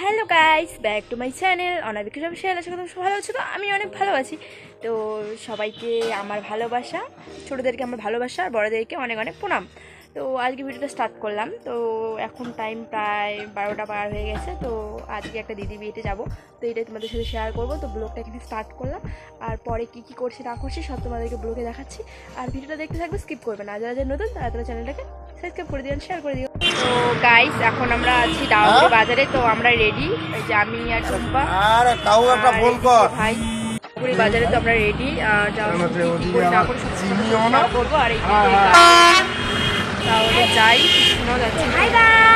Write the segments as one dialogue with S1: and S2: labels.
S1: Hello guys back to my channel Anabika official আশা করি ভালো আছো। তো আমি অনেক ভালো আছি। তো সবাইকে আমার ভালোবাসা, ছোটোদেরকে আমার ভালোবাসা, আর বড়োদেরকে অনেক অনেক প্রণাম। তো আজকে ভিডিওটা স্টার্ট করলাম। তো এখন টাইম প্রায় বারোটা পার হয়ে গেছে। তো আজকে একটা দিদি বিয়েতে যাব। তো এটাই তোমাদের সাথে শেয়ার করব। তো ব্লগটা এখানে স্টার্ট করলাম। আর পরে কী কী করছি না করছি সব তোমাদেরকে ব্লগে দেখাচ্ছি। আর ভিডিওটা দেখতে থাকবে স্কিপ করবে না। যারা যারা নতুন, তারা তারা চ্যানেলটাকে সাবস্ক্রাইব করে দিন শেয়ার করে দিও। তো গাইস এখন আমরা আছি ডাউনলি বাজারে তো আমরা রেডি যে আমি আর চম্পা।
S2: আরে তাও একটা ফোন কর।
S1: ভাই পুরি বাজারে তো আমরা রেডি আর যাও আর এই তাহলে যাই শোনা যাচ্ছে বাই আমার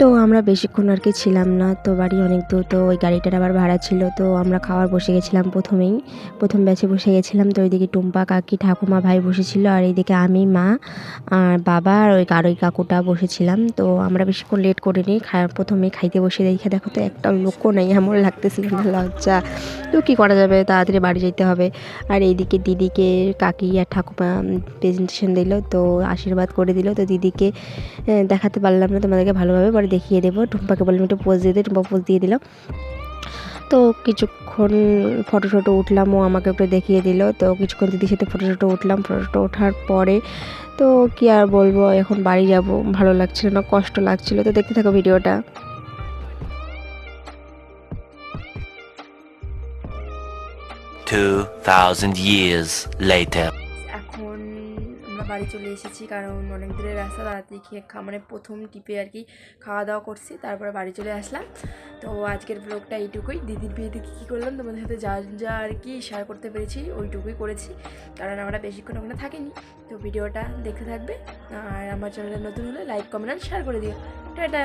S3: তো আমরা বেশিক্ষণ আর কি ছিলাম না। তো বাড়ি অনেক দূর, তো ওই গাড়িটার আবার ভাড়া ছিল। তো আমরা খাওয়ার বসে গেছিলাম প্রথমেই। প্রথম ব্যাচে বসে গেছিলাম। তো ওইদিকে টুম্পা, কাকি, ঠাকুমা ভাই বসেছিল। আর এইদিকে আমি, মা, আর বাবা আর ওই গাড়ি কাকুটা বসেছিলাম। তো আমরা বেশিক্ষণ লেট করিনি। খা প্রথমেই খাইতে বসে দেখে দেখো তো একটা লোকও নেই। এমন লাগতেছিল না, লজ্জা। তো কী করা যাবে? তাড়াতাড়ি বাড়ি যেতে হবে। আর এইদিকে দিদিকে, কাকি আর ঠাকুমা প্রেজেন্টেশন দিল। তো আশীর্বাদ করে দিল। তো দিদিকে দেখাতে পারলাম না তোমাদেরকে ভালোভাবে। পরে দেখিয়ে দেবো। টুম্পাকে বললাম, একটু পোজ দিয়ে দে। টুম্পা পোজ দিয়ে দিল। তো কিছুক্ষণ ফটো টটো উঠলাম, ও আমাকে একটু দেখিয়ে দিল। তো কিছুক্ষণ দিদির সাথে ফটো টটো উঠলাম। ফটো টটো ওঠার পরে তো কি আর বলব, এখন বাড়ি যাব। ভালো লাগছিল না, কষ্ট লাগছিল। তো দেখতে থাকো ভিডিওটা।
S4: Two thousand years later.
S1: বাড়ি চলে এসেছি, কারণ অনেক দূরের রাস্তা, তাড়াতাড়ি খেয়ে মানে প্রথম টিপে আর কি খাওয়া দাওয়া করছি, তারপরে বাড়ি চলে আসলাম। তো আজকের ব্লগটা এইটুকুই। দিদির বিয়েতে কী কী করলাম, তোমাদের সাথে যা যা আর কি শেয়ার করতে পেরেছি, ওইটুকুই করেছি, কারণ আমরা বেশিক্ষণ ওখানে থাকিনি। তো ভিডিওটা দেখতে থাকবে, আর আমার চ্যানেলটা নতুন হলে লাইক কমেন্ট শেয়ার করে দিও। টাটা!